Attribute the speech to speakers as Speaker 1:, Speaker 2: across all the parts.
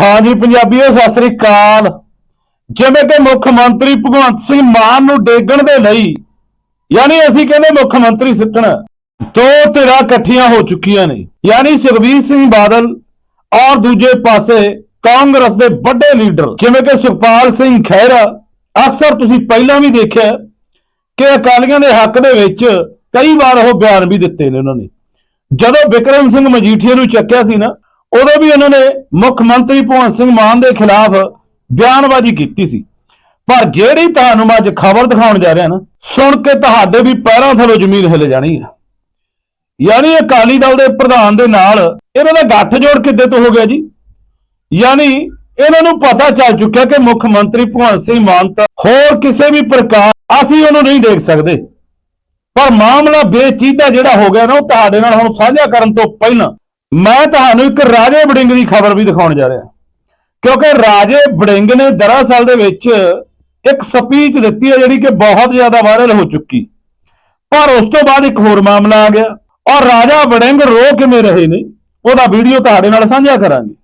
Speaker 1: ਹਾਂਜੀ ਪੰਜਾਬੀਓ, ਸਤਿ ਸ੍ਰੀ ਅਕਾਲ। ਜਿਵੇਂ ਕਿ ਮੁੱਖ ਮੰਤਰੀ ਭਗਵੰਤ ਸਿੰਘ ਮਾਨ ਨੂੰ ਡੇਗਣ ਦੇ ਲਈ, ਯਾਨੀ ਅਸੀਂ ਕਹਿੰਦੇ ਮੁੱਖ ਮੰਤਰੀ ਸਿੱਟਣਾ, ਦੋ ਧਿਰਾਂ ਇਕੱਠੀਆਂ ਹੋ ਚੁੱਕੀਆਂ ਨੇ। ਯਾਨੀ ਸੁਖਬੀਰ ਸਿੰਘ ਬਾਦਲ ਔਰ ਦੂਜੇ ਪਾਸੇ ਕਾਂਗਰਸ ਦੇ ਵੱਡੇ ਲੀਡਰ, ਜਿਵੇਂ ਕਿ ਸੁਖਪਾਲ ਸਿੰਘ ਖਹਿਰਾ। ਅਕਸਰ ਤੁਸੀਂ ਪਹਿਲਾਂ ਵੀ ਦੇਖਿਆ ਕਿ ਅਕਾਲੀਆਂ ਦੇ ਹੱਕ ਦੇ ਵਿੱਚ ਕਈ ਵਾਰ ਉਹ ਬਿਆਨ ਵੀ ਦਿੱਤੇ ਨੇ ਉਹਨਾਂ ਨੇ। ਜਦੋਂ ਵਿਕਰਮ ਸਿੰਘ ਮਜੀਠੀਆ ਨੂੰ ਚੱਕਿਆ ਸੀ ਨਾ ਉਦੋਂ ਵੀ ਉਹਨਾਂ ਨੇ ਮੁੱਖ ਮੰਤਰੀ ਭਗਵੰਤ ਸਿੰਘ ਮਾਨ ਦੇ ਖਿਲਾਫ ਬਿਆਨਬਾਜ਼ੀ ਕੀਤੀ ਸੀ। ਪਰ ਜਿਹੜੀ ਤੁਹਾਨੂੰ ਮੈਂ ਅੱਜ ਖਬਰ ਦਿਖਾਉਣ ਜਾ ਰਿਹਾ ਨਾ, ਸੁਣ ਕੇ ਤੁਹਾਡੇ ਵੀ ਪੈਰਾਂ ਥੱਲੇ ਜ਼ਮੀਨ ਹਿੱਲ ਜਾਣੀ ਹੈ ਯਾਨੀ ਅਕਾਲੀ ਦਲ ਦੇ ਪ੍ਰਧਾਨ ਦੇ ਨਾਲ ਇਹਨਾਂ ਦਾ ਗੱਠ ਜੋੜ ਕਿੱਦੇ ਤੋਂ ਹੋ ਗਿਆ ਜੀ? ਯਾਨੀ ਇਹਨਾਂ ਨੂੰ ਪਤਾ ਚੱਲ ਚੁੱਕਿਆ ਕਿ ਮੁੱਖ ਮੰਤਰੀ ਭਗਵੰਤ ਸਿੰਘ ਮਾਨ ਤਾਂ ਹੋਰ ਕਿਸੇ ਵੀ ਪ੍ਰਕਾਰ ਅਸੀਂ ਉਹਨੂੰ ਨਹੀਂ ਦੇਖ ਸਕਦੇ। ਪਰ ਮਾਮਲਾ ਬੇਚੀਦਾ ਜਿਹੜਾ ਹੋ ਗਿਆ ਨਾ, ਉਹ ਤੁਹਾਡੇ ਨਾਲ ਹੁਣ ਸਾਂਝਾ ਕਰਨ ਤੋਂ ਪਹਿਲਾਂ ਮੈਂ ਤੁਹਾਨੂੰ ਇੱਕ ਰਾਜੇ ਵੜਿੰਗ ਦੀ ਖਬਰ ਵੀ ਦਿਖਾਉਣ ਜਾ ਰਿਹਾ। ਕਿਉਂਕਿ ਰਾਜੇ ਵੜਿੰਗ ਨੇ ਦਰਅਸਲ ਦੇ ਵਿੱਚ ਇੱਕ ਸਪੀਚ ਦਿੱਤੀ ਹੈ ਜਿਹੜੀ ਕਿ ਬਹੁਤ ਜ਼ਿਆਦਾ ਵਾਇਰਲ ਹੋ ਚੁੱਕੀ। ਪਰ ਉਸ ਤੋਂ ਬਾਅਦ ਇੱਕ ਹੋਰ ਮਾਮਲਾ ਆ ਗਿਆ ਔਰ ਰਾਜਾ ਵੜਿੰਗ ਰੋ ਕਿਵੇਂ ਰਹੇ ਨੇ, ਉਹਦਾ ਵੀਡੀਓ ਤੁਹਾਡੇ ਨਾਲ ਸਾਂਝਾ ਕਰਾਂਗੇ।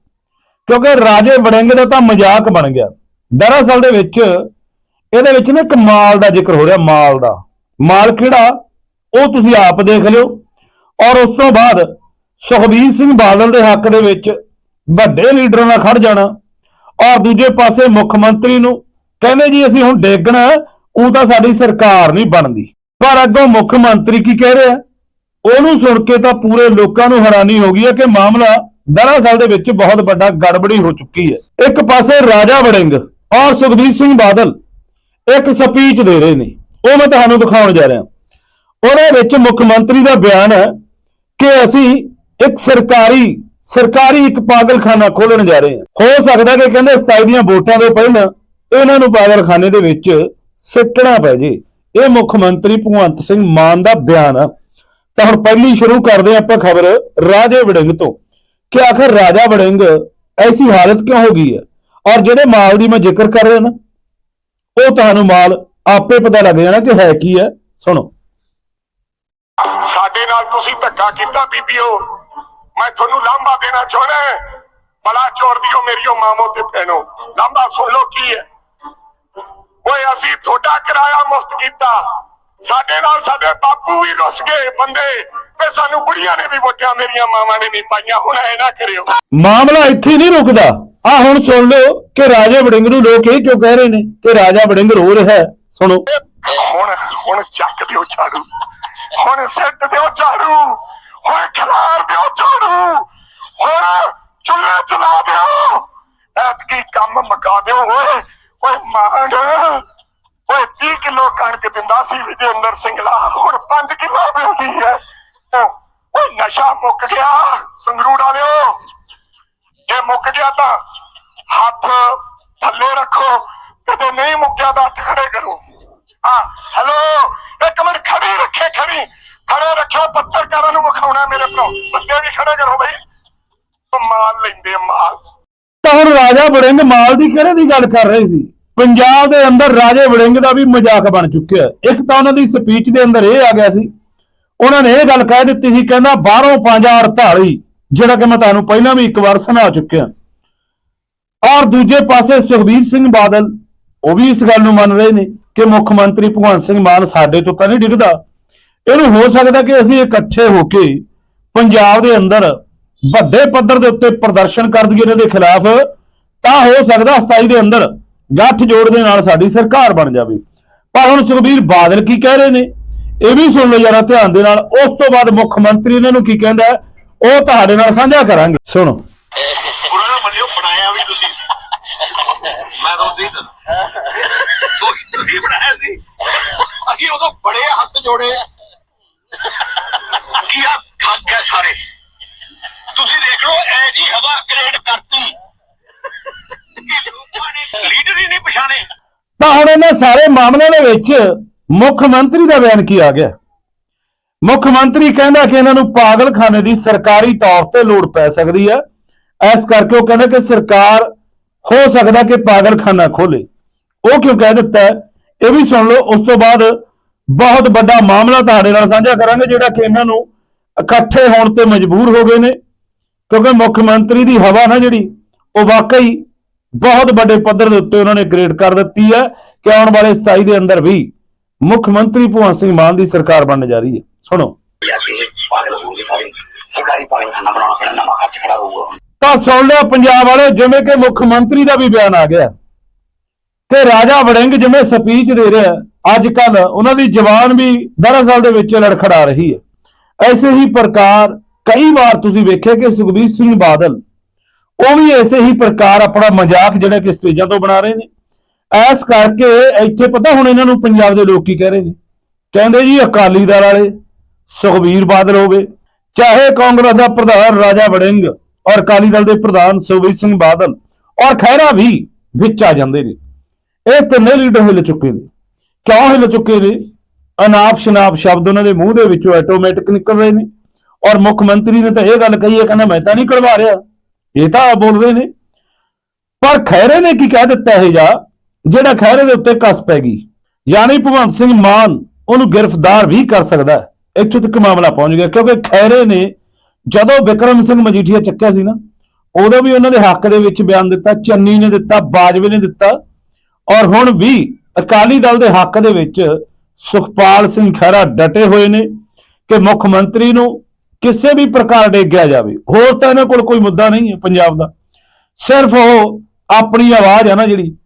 Speaker 1: ਕਿਉਂਕਿ ਰਾਜੇ ਵੜਿੰਗ ਦਾ ਤਾਂ ਮਜ਼ਾਕ ਬਣ ਗਿਆ। ਦਰਅਸਲ ਦੇ ਵਿੱਚ ਇਹਦੇ ਵਿੱਚ ਨਾ ਇੱਕ ਮਾਲ ਦਾ ਜ਼ਿਕਰ ਹੋ ਰਿਹਾ, ਮਾਲ ਦਾ। ਮਾਲ ਕਿਹੜਾ? ਉਹ ਤੁਸੀਂ ਆਪ ਦੇਖ ਲਿਓ। ਔਰ ਉਸ ਤੋਂ ਬਾਅਦ ਸੁਖਬੀਰ ਸਿੰਘ ਬਾਦਲ ਦੇ ਹੱਕ ਦੇ ਵਿੱਚ ਵੱਡੇ ਲੀਡਰਾਂ ਨਾਲ ਖੜ ਜਾਣਾ ਔਰ ਦੂਜੇ ਪਾਸੇ ਮੁੱਖ ਮੰਤਰੀ ਨੂੰ ਕਹਿੰਦੇ ਜੀ ਅਸੀਂ ਹੁਣ ਡੇਗਣਾ, ਉਹ ਤਾਂ ਸਾਡੀ ਸਰਕਾਰ ਨਹੀਂ ਬਣਦੀ। ਪਰ ਅੱਗੋਂ ਮੁੱਖ ਮੰਤਰੀ ਕੀ ਕਹਿ ਰਿਹਾ? ਉਹਨੂੰ ਸੁਣ ਕੇ ਤਾਂ ਪੂਰੇ ਲੋਕਾਂ ਨੂੰ ਹੈਰਾਨੀ ਹੋ ਗਈ ਹੈ ਕਿ ਮਾਮਲਾ ਦਰਅਸਲ ਦੇ ਵਿੱਚ ਬਹੁਤ ਵੱਡਾ ਗੜਬੜੀ ਹੋ ਚੁੱਕੀ ਹੈ। ਇੱਕ ਪਾਸੇ ਰਾਜਾ ਵੜਿੰਗ ਔਰ ਸੁਖਬੀਰ ਸਿੰਘ ਬਾਦਲ ਇੱਕ ਸਪੀਚ ਦੇ ਰਹੇ ਨੇ। ਉਹ ਮੈਂ ਤੁਹਾਨੂੰ ਦਿਖਾਉਣ ਜਾ ਰਿਹਾ। ਉਹਦੇ ਵਿੱਚ ਮੁੱਖ ਮੰਤਰੀ ਦਾ ਬਿਆਨ ਹੈ ਕਿ ਅਸੀਂ ਇੱਕ ਸਰਕਾਰੀ ਸਰਕਾਰੀ ਇੱਕ ਪਾਗਲਖਾਨਾ ਖੋਲਣ ਜਾ ਰਹੇ ਹਾਂ ਹੋ ਸਕਦਾ ਕਿ ਕਹਿੰਦੇ 27 ਦੀਆਂ ਵੋਟਾਂ ਤੋਂ ਪਹਿਲਾਂ ਇਹਨਾਂ ਨੂੰ ਪਾਗਲਖਾਨੇ ਦੇ ਵਿੱਚ ਸਿੱਟਣਾ ਪੈ ਜੇ। ਇਹ ਮੁੱਖ ਮੰਤਰੀ ਭਗਵੰਤ ਸਿੰਘ ਮਾਨ ਦਾ ਬਿਆਨ ਆ। ਤਾਂ ਹੁਣ ਪਹਿਲੀ ਸ਼ੁਰੂ ਕਰਦੇ ਆਪਾਂ ਖਬਰ ਰਾਜੇ ਵੜਿੰਗ ਤੋਂ। ਕਿ ਆਖਰ ਰਾਜਾ ਵੜਿੰਗ ਐਸੀ ਹਾਲਤ ਕਿਉਂ ਹੋ ਗਈ ਹੈ ਔਰ ਜਿਹੜੇ ਮਾਲ ਦੀ ਮੈਂ ਜ਼ਿਕਰ ਕਰ ਰਿਹਾ ਨਾ, ਉਹ ਤੁਹਾਨੂੰ ਮਾਲ ਆਪੇ ਪਤਾ ਲੱਗ ਜਾਣਾ ਕਿ ਹੈ ਕੀ ਹੈ ਸੁਣੋ।
Speaker 2: ਸਾਡੇ ਨਾਲ ਤੁਸੀਂ ਧੱਕਾ ਕੀਤਾ ਬੀਬੀਓ। ਮੈਂ ਤੁਹਾਨੂੰ ਲਾਂਭਾ ਦੇਣਾ ਚਾਹੁੰਦਾ ਹਾਂ। ਬਲਾ ਚੋਰ ਦਿਓ ਮੇਰੀਓ ਮਾਮੋ ਤੇ ਭੈਣੋ। ਲਾਂਭਾ ਸੁਣ ਲਓ ਕੀ ਹੈ। ਓਏ ਅਸੀਂ ਤੁਹਾਡਾ ਕਿਰਾਇਆ ਮੁਫਤ ਕੀਤਾ। ਸਾਡੇ ਨਾਲ ਸਾਡੇ ਬਾਪੂ ਵੀ ਰੁੱਸ ਗਏ ਬੰਦੇ ਤੇ ਸਾਨੂੰ ਬੁੜੀਆਂ ਨੇ ਵੀ ਵੋਟਾਂ ਮੇਰੀਆਂ ਮਾਵਾਂ ਨੇ ਨਹੀਂ ਪਾਈਆਂ। ਹੁਣ ਐ ਨਾ ਕਰਿਓ।
Speaker 1: ਮਾਮਲਾ ਇੱਥੇ ਨਹੀਂ ਰੁਕਦਾ। ਆ ਹੁਣ ਸੁਣ ਲਓ ਕਿ ਰਾਜਾ ਵੜਿੰਗ ਨੂੰ ਲੋਕ ਇਹ ਕਿਉਂ ਕਹਿ ਰਹੇ ਨੇ ਕਿ ਰਾਜਾ ਵੜਿੰਗ ਰੋ ਰਿਹਾ ਹੈ। ਸੁਣੋ।
Speaker 2: ਹੁਣ ਹੁਣ ਚੱਕ ਦਿਓ ਝਾੜੂ। ਹੁਣ ਸਿੱਟ ਦਿਓ ਝਾੜੂ। ਹੁਣ ਖਲਾਰ ਦਿਓ ਝਾੜੂ। ਹੁਣ ਚੁੱਲ੍ਹੇ ਚਲਾ ਦਿਓ। ਐਤਕੀ ਕੰਮ ਮਕਾ ਦਿਓ ਓਏ। ਓਏ ਮਾਂਡ। ਓਏ 30 ਕਿਲੋ ਕਣਕ ਦਿੰਦਾ ਸੀ ਵਿਜੇਂਦਰ ਸਿੰਘਲਾ ਹੁਣ 5 ਕਿਲੋ ਮਿਲਦੀ ਹੈ। ਓਏ ਨਸ਼ਾ ਮੁੱਕ ਗਿਆ। ਸੰਗਰੂੜ ਵਾਲਿਓ, ਜੇ ਮੁੱਕ ਗਿਆ ਤਾਂ ਹੱਥ ਥੱਲੇ ਰੱਖੋ। ਕਦੇ ਨਹੀਂ ਮੁੱਕਿਆ ਤਾਂ ਹੱਥ ਖੜੇ ਕਰੋ। ਹਾਂ, ਹੈਲੋ, ਇੱਕ ਮਿੰਟ ਖੜੀ ਰੱਖੇ, ਖੜੀ। ਖੜੇ ਰੱਖਿਓ ਪੱਤਰਕਾਰਾਂ ਨੂੰ। ਵਿਖਾਉਣਾ ਮੇਰੇ ਭਰਾ? ਬੰਦੇ ਵੀ ਖੜੇ ਕਰੋ ਬਈ। ਮਾਲ ਲੈਂਦੇ ਮਾਲ।
Speaker 1: ਤਾਂ ਹੁਣ ਰਾਜਾ ਵੜਿੰਗ ਮਾਲ ਦੀ ਕਿਹੜੇ ਦੀ ਗੱਲ ਕਰ ਰਹੇ ਸੀ? ਪੰਜਾਬ ਦੇ ਅੰਦਰ ਰਾਜੇ ਵੜਿੰਗ ਦਾ ਵੀ ਮਜ਼ਾਕ ਬਣ ਚੁੱਕਿਆ ਇੱਕ ਤਾਂ ਉਹਨਾਂ ਦੀ ਸਪੀਚ ਦੇ ਅੰਦਰ ਇਹ ਆ ਗਿਆ ਸੀ। ਉਹਨਾਂ ਨੇ ਇਹ ਗੱਲ ਕਹਿ ਦਿੱਤੀ ਸੀ, ਕਹਿੰਦਾ ਬਾਹਰੋਂ 5048 ਜਿਹੜਾ ਕਿ ਮੈਂ ਤੁਹਾਨੂੰ ਪਹਿਲਾਂ ਵੀ ਇੱਕ ਵਾਰ ਸੁਣਾ ਚੁੱਕਿਆ। ਔਰ ਦੂਜੇ ਪਾਸੇ ਸੁਖਬੀਰ ਸਿੰਘ ਬਾਦਲ, ਉਹ ਵੀ ਇਸ ਗੱਲ ਨੂੰ ਮੰਨ ਰਹੇ ਨੇ ਕਿ ਮੁੱਖ ਮੰਤਰੀ ਭਗਵੰਤ ਸਿੰਘ ਮਾਨ ਸਾਡੇ ਤੋਂ ਤਾਂ ਨਹੀਂ ਡਿੱਗਦਾ। ਇਹਨੂੰ ਹੋ ਸਕਦਾ ਕਿ ਅਸੀਂ ਇਕੱਠੇ ਹੋ ਕੇ ਪੰਜਾਬ ਦੇ ਅੰਦਰ ਵੱਡੇ ਪੱਧਰ ਦੇ ਉੱਤੇ ਪ੍ਰਦਰਸ਼ਨ ਕਰ ਦਈਏ ਇਹਨਾਂ ਦੇ ਖਿਲਾਫ, ਤਾਂ ਹੋ ਸਕਦਾ 27 ਦੇ ਅੰਦਰ ਗੱਠ ਜੋੜ ਦੇ ਨਾਲ ਸਾਡੀ ਸਰਕਾਰ ਬਣ ਜਾਵੇ। ਪਰ ਹੁਣ ਸੁਖਬੀਰ ਬਾਦਲ ਕੀ ਕਹਿ ਰਹੇ ਨੇ? ਇਹ ਵੀ ਸੁਣ ਲਓ ਜਰਾ ਧਿਆਨ ਦੇ ਨਾਲ। ਉਸ ਤੋਂ ਬਾਅਦ ਮੁੱਖ ਮੰਤਰੀ ਇਹਨਾਂ ਨੂੰ ਕੀ ਕਹਿੰਦਾ ਉਹ ਤੁਹਾਡੇ ਨਾਲ ਸਾਂਝਾ ਕਰਾਂਗੇ। ਸੁਣੋ।
Speaker 3: ਪੁਰਾਣਾ ਮੰਨਿਓ, ਬਣਾਇਆ ਵੀ ਤੁਸੀਂ। ਮੈਂ ਤਾਂ ਤੁਸੀਂ ਬਣਾਇਆ ਸੀ। ਅਸੀਂ ਉਦੋਂ ਬੜੇ ਹੱਥ ਜੋੜੇ ਕੀ ਆ ਥੱਕ ਗਏ ਸਾਰੇ ਤੁਸੀਂ ਦੇਖ ਲਓ ਐ ਜੀ ਹਵਾ ਕ੍ਰੀਏਟ ਕਰਤੀ ਕਿ ਲੋਕਾਂ ਨੇ ਲੀਡਰ ਹੀ ਨਹੀਂ ਪਛਾਣੇ
Speaker 1: ਤਾਂ ਹੁਣ ਇਹਨਾਂ ਸਾਰੇ ਮਾਮਲਿਆਂ ਦੇ ਵਿੱਚ ਮੁੱਖ ਮੰਤਰੀ ਦਾ ਬਿਆਨ ਕੀ ਆ ਗਿਆ? ਮੁੱਖ ਮੰਤਰੀ ਕਹਿੰਦਾ ਕਿ ਇਹਨਾਂ ਨੂੰ ਪਾਗਲਖਾਨੇ ਦੀ ਸਰਕਾਰੀ ਤੌਰ ਤੇ ਲੋੜ ਪੈ ਸਕਦੀ ਹੈ ਇਸ ਕਰਕੇ ਉਹ ਕਹਿੰਦਾ ਕਿ ਸਰਕਾਰ, ਹੋ ਸਕਦਾ ਕਿ ਪਾਗਲਖਾਨਾ ਖੋਲੇ। ਉਹ ਕਿਉਂ ਕਹਿ ਦਿੱਤਾ? ਇਹ ਵੀ ਸੁਣ ਲਓ, ਉਸ ਤੋਂ ਬਾਅਦ ਬਹੁਤ ਵੱਡਾ ਮਾਮਲਾ ਤੁਹਾਡੇ ਨਾਲ ਸਾਂਝਾ ਕਰਾਂਗੇ, ਜਿਹੜਾ ਕਿ ਇਹਨਾਂ ਨੂੰ ਇਕੱਠੇ ਹੋਣ ਤੇ ਮਜਬੂਰ ਹੋ ਗਏ ਨੇ। ਕਿਉਂਕਿ ਮੁੱਖ ਮੰਤਰੀ ਦੀ ਹਵਾ ਨਾ ਜਿਹੜੀ, ਉਹ ਵਾਕਈ ਬਹੁਤ ਵੱਡੇ ਪੱਧਰ ਦੇ ਉੱਤੇ ਉਹਨਾਂ ਨੇ ਕ੍ਰੀਏਟ ਕਰ ਦਿੱਤੀ ਹੈ ਕਿ ਆਉਣ ਵਾਲੇ 27 ਦੇ ਅੰਦਰ ਵੀ ਮੁੱਖ ਮੰਤਰੀ ਭਗਵੰਤ ਸਿੰਘ ਮਾਨ ਦੀ ਸਰਕਾਰ ਬਣਨ ਜਾ ਰਹੀ ਹੈ। ਸੁਣੋ। ਤਾਂ ਸੁਣ ਲਿਆ ਪੰਜਾਬ ਵਾਲੇ, ਜਿਵੇਂ ਕਿ ਮੁੱਖ ਮੰਤਰੀ ਦਾ ਵੀ ਬਿਆਨ ਆ ਗਿਆ ਕਿ ਰਾਜਾ ਵੜਿੰਗ ਜਿਵੇਂ ਸਪੀਚ ਦੇ ਰਿਹਾ ਅੱਜ ਕੱਲ ਉਹਨਾਂ ਦੀ ਜਵਾਨ ਵੀ ਦਰਅਸਲ ਦੇ ਵਿੱਚ ਲੜਖੜਾ ਰਹੀ ਹੈ। ਐਸੇ ਹੀ ਪ੍ਰਕਾਰ ਕਈ ਵਾਰ ਤੁਸੀਂ ਵੇਖਿਆ ਕਿ ਸੁਖਬੀਰ ਸਿੰਘ ਬਾਦਲ ਉਹ ਵੀ ਇਸੇ ਹੀ ਪ੍ਰਕਾਰ ਆਪਣਾ ਮਜ਼ਾਕ ਜਿਹੜਾ ਕਿ ਸਟੇਜਾਂ ਤੋਂ ਬਣਾ ਰਹੇ ਨੇ। ਐਸ ਕਰਕੇ ਇੱਥੇ ਪਤਾ ਹੁਣ ਇਹਨਾਂ ਨੂੰ ਪੰਜਾਬ ਦੇ ਲੋਕ ਕੀ ਕਹਿ ਰਹੇ ਨੇ। ਕਹਿੰਦੇ ਜੀ ਅਕਾਲੀ ਦਲ ਵਾਲੇ, ਸੁਖਬੀਰ ਬਾਦਲ ਹੋਵੇ ਚਾਹੇ ਕਾਂਗਰਸ ਦਾ ਪ੍ਰਧਾਨ ਰਾਜਾ ਵੜਿੰਗ ਔਰ ਅਕਾਲੀ ਦਲ ਦੇ ਪ੍ਰਧਾਨ ਸੁਖਬੀਰ ਸਿੰਘ ਬਾਦਲ ਔਰ ਖਹਿਰਾ ਵੀ ਵਿੱਚ ਆ ਜਾਂਦੇ ਨੇ। ਇਹ ਤਿੰਨੇ ਲੀਡਰ ਹਿੱਲ ਚੁੱਕੇ ਨੇ। ਕਿਉਂ ਹਿੱਲ ਚੁੱਕੇ ਨੇ? ਅਨਾਪ ਸ਼ਨਾਪ ਸ਼ਬਦ ਉਹਨਾਂ ਦੇ ਮੂੰਹ ਦੇ ਵਿੱਚੋਂ ਆਟੋਮੈਟਿਕ ਨਿਕਲ ਰਹੇ ਨੇ। ਔਰ ਮੁੱਖ ਮੰਤਰੀ ਨੇ ਤਾਂ ਇਹ ਗੱਲ ਕਹੀ ਹੈ, ਕਹਿੰਦਾ ਮੈਂ ਤਾਂ ਨਹੀਂ ਕਰਵਾ ਰਿਹਾ। ਇਹ ਤਾਂ ਬੋਲ ਰਹੇ ਨੇ। ਪਰ ਖੈਰੇ ਨੇ ਕੀ ਕਹਿ ਦਿੱਤਾ ਇਹ ਜਾ, ਜਿਹੜਾ ਖੈਰੇ ਦੇ ਉੱਤੇ ਕਸ ਪੈ ਗਈ। ਯਾਨੀ ਭਗਵੰਤ ਸਿੰਘ ਮਾਨ ਉਹਨੂੰ ਗ੍ਰਿਫਤਾਰ ਵੀ ਕਰ ਸਕਦਾ ਇੱਥੋਂ ਤੱਕ ਮਾਮਲਾ ਪਹੁੰਚ ਗਿਆ, ਕਿਉਂਕਿ ਖੈਰੇ ਨੇ ਜਦੋਂ ਵਿਕਰਮ ਸਿੰਘ ਮਜੀਠੀਆ ਚੱਕਿਆ ਸੀ ਨਾ, ਉਦੋਂ ਵੀ ਉਹਨਾਂ ਦੇ ਹੱਕ ਦੇ ਵਿੱਚ ਬਿਆਨ ਦਿੱਤਾ, ਚੰਨੀ ਨੇ ਦਿੱਤਾ, ਬਾਜਵੇ ਨੇ ਦਿੱਤਾ। ਔਰ ਹੁਣ ਵੀ ਅਕਾਲੀ ਦਲ ਦੇ ਹੱਕ ਦੇ ਵਿੱਚ ਸੁਖਪਾਲ ਸਿੰਘ ਖਹਿਰਾ ਡਟੇ ਹੋਏ ਨੇ ਕਿ ਮੁੱਖ ਮੰਤਰੀ ਨੂੰ ਕਿਸੇ ਵੀ ਪ੍ਰਕਾਰ ਡੇਗਿਆ ਜਾਵੇ, ਹੋਰ ਤਾਂ ਇਹਨਾਂ ਕੋਲ ਕੋਈ ਮੁੱਦਾ ਨਹੀਂ ਹੈ ਪੰਜਾਬ ਦਾ। ਸਿਰਫ ਉਹ ਆਪਣੀ ਆਵਾਜ਼ ਹੈ ਨਾ ਜਿਹੜੀ,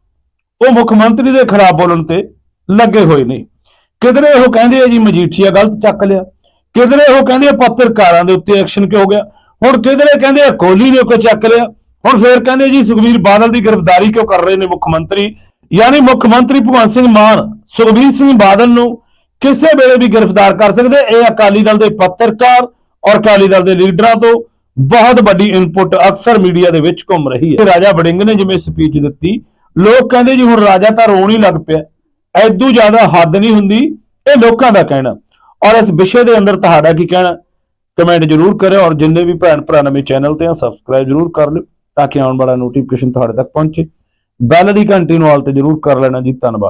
Speaker 1: ਉਹ ਮੁੱਖ ਮੰਤਰੀ ਦੇ ਖਿਲਾਫ ਬੋਲਣ ਤੇ ਲੱਗੇ ਹੋਏ ਨੇ। ਕਿਧਰੇ ਉਹ ਕਹਿੰਦੇ ਆ ਜੀ ਮਜੀਠੀਆ ਗਲਤ ਚੱਕ ਲਿਆ, ਕਿਧਰੇ ਉਹ ਕਹਿੰਦੇ ਆ ਪੱਤਰਕਾਰਾਂ ਦੇ ਉੱਤੇ ਐਕਸ਼ਨ ਕਿਉਂ ਹੋ ਗਿਆ, ਹੁਣ ਕਿਧਰੇ ਕਹਿੰਦੇ ਆ ਕੋਹਲੀ ਨੇ ਕੋਈ ਚੱਕ ਲਿਆ, ਹੁਣ ਫੇਰ ਕਹਿੰਦੇ ਜੀ ਸੁਖਬੀਰ ਬਾਦਲ ਦੀ ਗ੍ਰਿਫਤਾਰੀ ਕਿਉਂ ਕਰ ਰਹੇ ਨੇ ਮੁੱਖ ਮੰਤਰੀ? ਯਾਨੀ ਮੁੱਖ ਮੰਤਰੀ ਭਗਵੰਤ ਸਿੰਘ ਮਾਨ, ਸੁਖਬੀਰ ਸਿੰਘ ਬਾਦਲ ਨੂੰ ਕਿਸੇ ਵੇਲੇ ਵੀ ਗ੍ਰਿਫਤਾਰ ਕਰ ਸਕਦੇ, ਇਹ ਅਕਾਲੀ ਦਲ ਦੇ ਪੱਤਰਕਾਰ ਔਰ ਅਕਾਲੀ ਦਲ ਦੇ ਲੀਡਰਾਂ ਤੋਂ ਬਹੁਤ ਵੱਡੀ ਇਨਪੁਟ ਅਕਸਰ ਮੀਡੀਆ ਦੇ ਵਿੱਚ ਘੁੰਮ ਰਹੀ ਹੈ। ਰਾਜਾ ਵੜਿੰਗ ਨੇ ਜਿਵੇਂ ਸਪੀਚ ਦਿੱਤੀ, ਲੋਕ ਕਹਿੰਦੇ ਜੀ ਹੁਣ ਰਾਜਾ ਤਾਂ ਰੋਣ ਹੀ ਲੱਗ ਪਿਆ। ਐਦੂ ਜ਼ਿਆਦਾ ਹੱਦ ਨਹੀਂ ਹੁੰਦੀ, ਇਹ ਲੋਕਾਂ ਦਾ ਕਹਿਣਾ। ਔਰ ਇਸ ਵਿਸ਼ੇ ਦੇ ਅੰਦਰ ਤੁਹਾਡਾ ਕੀ ਕਹਿਣਾ? ਕਮੈਂਟ ਜਰੂਰ ਕਰਿਓ ਔਰ ਜਿੰਨੇ ਵੀ ਭੈਣ ਭਰਾ ਨਵੇਂ ਚੈਨਲ ਤੇ ਆ ਸਬਸਕ੍ਰਾਈਬ ਜਰੂਰ ਕਰ ਲਿਓ, ਤਾਂ ਕਿ ਆਉਣ ਵਾਲਾ ਨੋਟੀਫਿਕੇਸ਼ਨ ਤੁਹਾਡੇ ਤੱਕ ਪਹੁੰਚੇ। ਬੈਲ ਦੀ ਘੰਟੀ ਨੂੰ ਆਲ ਤੇ ਜਰੂਰ ਕਰ ਲੈਣਾ ਜੀ, ਧੰਨਵਾਦ।